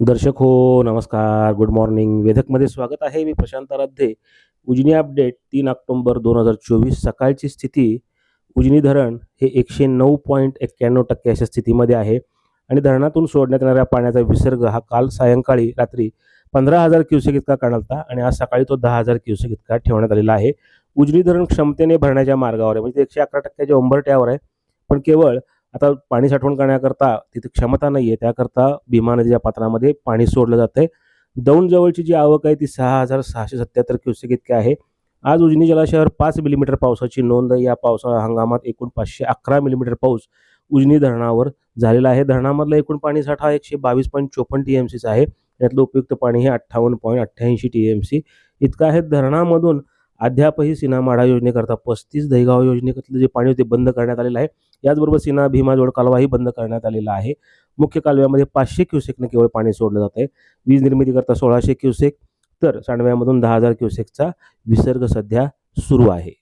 दर्शक हो नमस्कार. गुड मॉर्निंग वेधकमध्ये स्वागत आहे. मी प्रशांत आराध्ये. उजनी अपडेट तीन ऑक्टोंबर दोन हजार चोवीस सकाळची स्थिती. उजनी धरण हे एकशे नऊ पॉईंट एक्क्याण्णव टक्के अशा स्थितीमध्ये आहे. आणि धरणातून सोडण्यात येणाऱ्या पाण्याचा विसर्ग हा काल सायंकाळी रात्री पंधरा हजार क्युसेक इतका होता आणि आज सकाळी तो दहा हजार क्युसेक इतका ठेवण्यात आलेला आहे. उजनी धरण क्षमतेने भरण्याच्या मार्गावर आहे. म्हणजे एकशे अकरा टक्क्याच्या उंबरट्यावर आहे. पण केवळ आता पाणी साठवण करण्याकरता तिथे क्षमता नाही आहे त्याकरता भीमा नदीच्या पात्रामध्ये पाणी सोडलं जातं आहे दौंडजवळची जी आवक आहे ती सहा हजार सहाशे सत्याहत्तर क्युसेक इतकी आहे. आज उजनी जलाशयावर पाच मिलीमीटर पावसाची नोंद या पावसाळा हंगामात एकूण पाचशे अकरा मिलीमीटर पाऊस उजनी धरणावर झालेला आहे. धरणामधला एकूण पाणी साठा एकशे बावीस पॉईंट चोपन्न टी एम सीचा आहे. यातलं उपयुक्त पाणी हे अठ्ठावन्न पॉईंट अठ्ठ्याऐंशी टी एम सी इतकं आहे. धरणामधून अद्यापही सिनामाडा योजनेकरता पस्तीस दहीगाव योजनेतलं जे पाणी होते बंद करण्यात आलेलं आहे. याचबरोबर सीना भीमा जोड कालवाही बंद करण्यात आलेला आहे. मुख्य कालव्यामध्ये पाचशे क्युसेकने केवळ पाणी सोडलं जात आहे. वीज निर्मितीकरता सोळाशे क्युसेक तर सांडव्यामधून दहा हजार क्युसेकचा विसर्ग सध्या सुरू आहे.